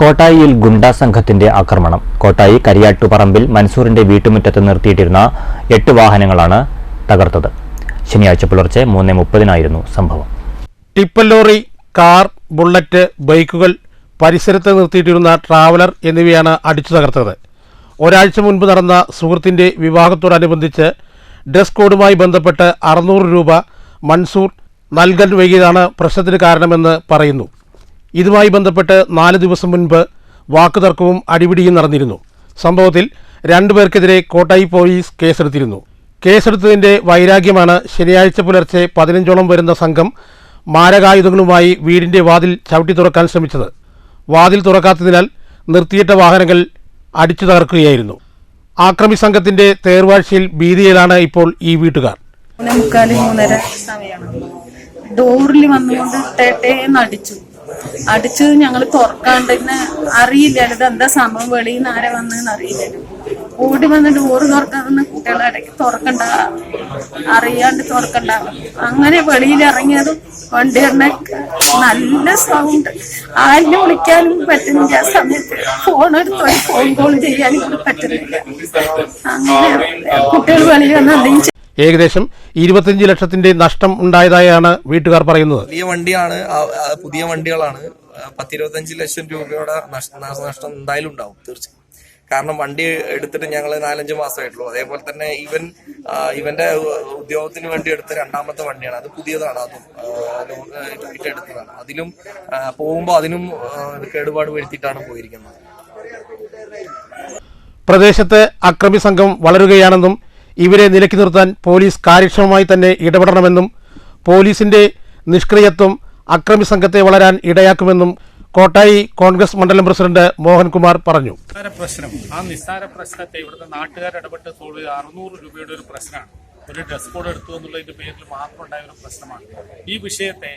കോട്ടായിയിൽ ഗുണ്ടാ സംഘത്തിന്റെ ആക്രമണം. കോട്ടായി കരിയാട്ടുപറമ്പിൽ മൻസൂറിന്റെ വീട്ടുമുറ്റത്ത് നിർത്തിയിട്ടിരുന്ന എട്ട് വാഹനങ്ങളാണ് തകർത്തത്. ശനിയാഴ്ച പുലർച്ചെ മൂന്ന് മുപ്പതിനായിരുന്നു സംഭവം. ടിപ്പർ ലോറി കാർ ബുള്ളറ്റ് ബൈക്കുകൾ പരിസരത്ത് നിർത്തിയിട്ടിരുന്ന ട്രാവലർ എന്നിവയാണ് അടിച്ചു തകർത്തത്. ഒരാഴ്ച മുൻപ് നടന്ന സുഹൃത്തിന്റെ വിവാഹത്തോടനുബന്ധിച്ച് ഡ്രസ് കോഡുമായി ബന്ധപ്പെട്ട് അറുന്നൂറ് രൂപ മൻസൂർ നൽകാൻ വൈകിയതാണ് പ്രശ്നത്തിന് കാരണമെന്ന് പറയുന്നു. ഇതുമായി ബന്ധപ്പെട്ട് നാല് ദിവസം മുൻപ് വാക്കുതർക്കവും അടിപിടിയും നടന്നിരുന്നു. സംഭവത്തിൽ രണ്ടുപേർക്കെതിരെ കോട്ടായി പോലീസ് കേസെടുത്തിരുന്നു. കേസെടുത്തതിന്റെ വൈരാഗ്യമാണ് ശനിയാഴ്ച പുലർച്ചെ പതിനഞ്ചോളം വരുന്ന സംഘം മാരകായുധങ്ങളുമായി വീടിന്റെ വാതിൽ ചവിട്ടി തുറക്കാൻ ശ്രമിച്ചത്. വാതിൽ തുറക്കാത്തതിനാൽ നിർത്തിയിട്ട വാഹനങ്ങൾ അടിച്ചു തകർക്കുകയായിരുന്നു. ആക്രമി സംഘത്തിന്റെ തേർവാഴ്ചയിൽ ഭീതിയിലാണ് ഇപ്പോൾ ഈ വീട്ടുകാർ. ഡോറിൽ വന്നുകൊണ്ട് തേട്ടേന്ന് അടിച്ചു അടിച്ചത് ഞങ്ങൾ തുറക്കാണ്ട് തന്നെ അറിയില്ലല്ലോ ഇത് എന്താ സംഭവം? വെളിയിൽ നിന്ന് ആരെ വന്നതെന്ന് അറിയില്ലല്ലോ ഓടി വന്ന് ഡോറ് തുറക്കാന്ന് കുട്ടികളെ ഇടയ്ക്ക് തുറക്കണ്ട അറിയാണ്ട് തുറക്കണ്ട. അങ്ങനെ വെളിയിൽ ഇറങ്ങിയതും വണ്ടി എണ്ണ നല്ല സൗണ്ട് ആരിനെ വിളിക്കാനും പറ്റുന്നില്ല. ആ സമയത്ത് ഒരു ഫോൺ കോൾ ചെയ്യാനും കൂടി പറ്റുന്നില്ല. അങ്ങനെ കുട്ടികൾ വെളിയിൽ വന്ന് എന്തെങ്കിലും ഏകദേശം ഇരുപത്തിയഞ്ച് ലക്ഷത്തിന്റെ നഷ്ടം ഉണ്ടായതായാണ് വീട്ടുകാർ പറയുന്നത്. പുതിയ വണ്ടിയാണ് പുതിയ വണ്ടികളാണ് പത്തിരുപത്തഞ്ച് ലക്ഷം രൂപയുടെ നഷ്ടം എന്തായാലും ഉണ്ടാവും തീർച്ചയായും. കാരണം വണ്ടി എടുത്തിട്ട് ഞങ്ങൾ നാലഞ്ച് മാസമായിട്ടുള്ളൂ. അതേപോലെ തന്നെ ഇവൻ ഇവന്റെ ഉദ്യോഗത്തിന് വേണ്ടി എടുത്ത രണ്ടാമത്തെ വണ്ടിയാണ്. അത് പുതിയതാണ് അതും എടുത്തതാണ് അതിലും പോകുമ്പോൾ അതിനും കേടുപാട് വരുത്തിയിട്ടാണ് പോയിരിക്കുന്നത്. പ്രദേശത്ത് അക്രമി സംഘം വളരുകയാണെന്നും ഇവരെ നിലക്കി നിർത്താൻ പോലീസ് കാര്യക്ഷമമായി തന്നെ ഇടപെടണമെന്നും പോലീസിന്റെ നിഷ്ക്രിയത്വം അക്രമി സംഘത്തെ വളരാൻ ഇടയാക്കുമെന്നും കോട്ടായി കോൺഗ്രസ് മണ്ഡലം പ്രസിഡന്റ് മോഹൻകുമാർ പറഞ്ഞു. ആ നിസ്സാര പ്രശ്നത്തെ ഇവിടുത്തെ നാട്ടുകാർ ഇടപെട്ട് ചെയ്ത് അറുന്നൂറ് രൂപയുടെ ഒരു പ്രശ്നമാണ്. ഒരു ഡ്രസ് കോഡ് എടുത്തു എന്നുള്ളതിന്റെ പേരിൽ മാത്രം ഉണ്ടായ ഒരു പ്രശ്നമാണ്. ഈ വിഷയത്തെ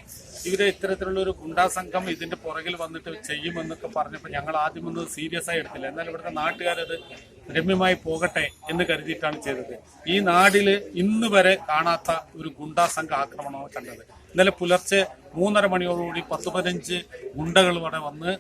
ഇവർ ഇത്തരത്തിലുള്ള ഒരു ഗുണ്ടാ സംഘം ഇതിന്റെ പുറകിൽ വന്നിട്ട് ചെയ്യുമെന്നൊക്കെ പറഞ്ഞപ്പോൾ ഞങ്ങൾ ആദ്യം ഒന്ന് സീരിയസ് ആയി എടുത്തില്ല. എന്നാൽ ഇവിടുത്തെ നാട്ടുകാരത് രമ്യമായി പോകട്ടെ എന്ന് കരുതിയിട്ടാണ് ചെയ്തത്. ഈ നാടിൽ ഇന്ന് വരെ കാണാത്ത ഒരു ഗുണ്ടാ സംഘ ആക്രമണമാണ് കണ്ടത്. ഇന്നലെ പുലർച്ചെ മൂന്നര മണിയോടുകൂടി പത്ത് പതിനഞ്ച് ഗുണ്ടകൾ ഇവിടെ വന്ന്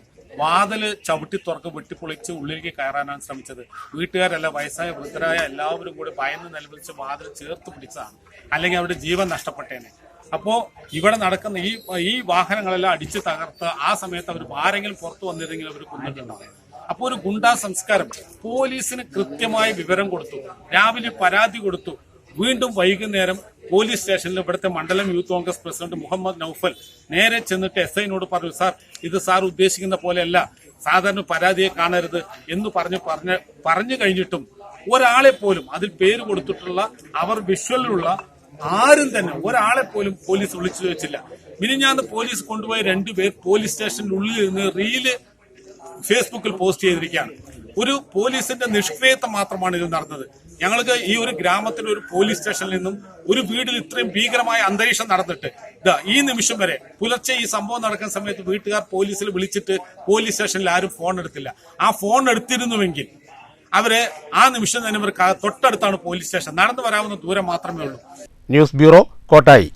വാതിൽ ചവിട്ടി തുറക്ക് വെട്ടിപ്പൊളിച്ച് ഉള്ളിലേക്ക് കയറാനാണ് ശ്രമിച്ചത്. വീട്ടുകാരല്ല വയസ്സായ വൃദ്ധരായ എല്ലാവരും കൂടി ഭയന്ന് നിലവിളിച്ച് വാതിൽ ചേർത്ത് പിടിച്ചതാണ്. അല്ലെങ്കിൽ അവരുടെ ജീവൻ നഷ്ടപ്പെട്ടേനെ. അപ്പോൾ ഇവിടെ നടക്കുന്ന ഈ ഈ വാഹനങ്ങളെല്ലാം അടിച്ചു തകർത്ത് ആ സമയത്ത് അവർ ആരെങ്കിലും പുറത്തു വന്നിരുന്നെങ്കിൽ അവർ കൊന്നിട്ടുണ്ടാവും. അപ്പോൾ ഒരു ഗുണ്ടാ സംസ്കാരം. പോലീസിന് കൃത്യമായ വിവരം കൊടുത്തു. രാവിലെ പരാതി കൊടുത്തു. വീണ്ടും വൈകുന്നേരം പോലീസ് സ്റ്റേഷനിൽ ഇവിടുത്തെ മണ്ഡലം youth Congress president Muhammad Naufal നേരെ ചെന്നിട്ട് എസ് ഐനോട് പറഞ്ഞു സാർ ഇത് സാർ ഉദ്ദേശിക്കുന്ന പോലെയല്ല. സാധാരണ പരാതിയെ കാണരുത് എന്ന് പറഞ്ഞു പറഞ്ഞ പറഞ്ഞു കഴിഞ്ഞിട്ടും ഒരാളെ പോലും അതിൽ പേര് കൊടുത്തിട്ടുള്ള അവർ വിഷ്വലിലുള്ള ആരും തന്നെ ഒരാളെ പോലും പോലീസ് വിളിച്ചു ചോദിച്ചില്ല. മിനിഞ്ഞാന്ന് പോലീസ് കൊണ്ടുപോയ രണ്ടുപേർ പോലീസ് സ്റ്റേഷനുള്ളിൽ നിന്ന് റീൽ ഫേസ്ബുക്കിൽ പോസ്റ്റ് ചെയ്തിരിക്കുകയാണ്. ഒരു പോലീസിന്റെ നിഷ്ക്രിയത്വം മാത്രമാണ് ഇത് നടന്നത്. ഞങ്ങൾക്ക് ഈ ഒരു ഗ്രാമത്തിലെ ഒരു പോലീസ് സ്റ്റേഷനിൽ നിന്നും ഒരു വീട്ടിൽ ഇത്രയും ഭീകരമായ അന്തരീക്ഷം നടന്നിട്ട് ഇതാ ഈ നിമിഷം വരെ പുലർച്ചെ ഈ സംഭവം നടക്കുന്ന സമയത്ത് വീട്ടുകാർ പോലീസിൽ വിളിച്ചിട്ട് പോലീസ് സ്റ്റേഷനിൽ ആരും ഫോൺ എടുത്തില്ല. ആ ഫോൺ എടുത്തിരുന്നുവെങ്കിൽ അവരെ ആ നിമിഷം തന്നെ ഇവർ തൊട്ടടുത്താണ് പോലീസ് സ്റ്റേഷൻ. നടന്നു വരാവുന്ന ദൂരം മാത്രമേ ഉള്ളൂ. News bureau Kottayi.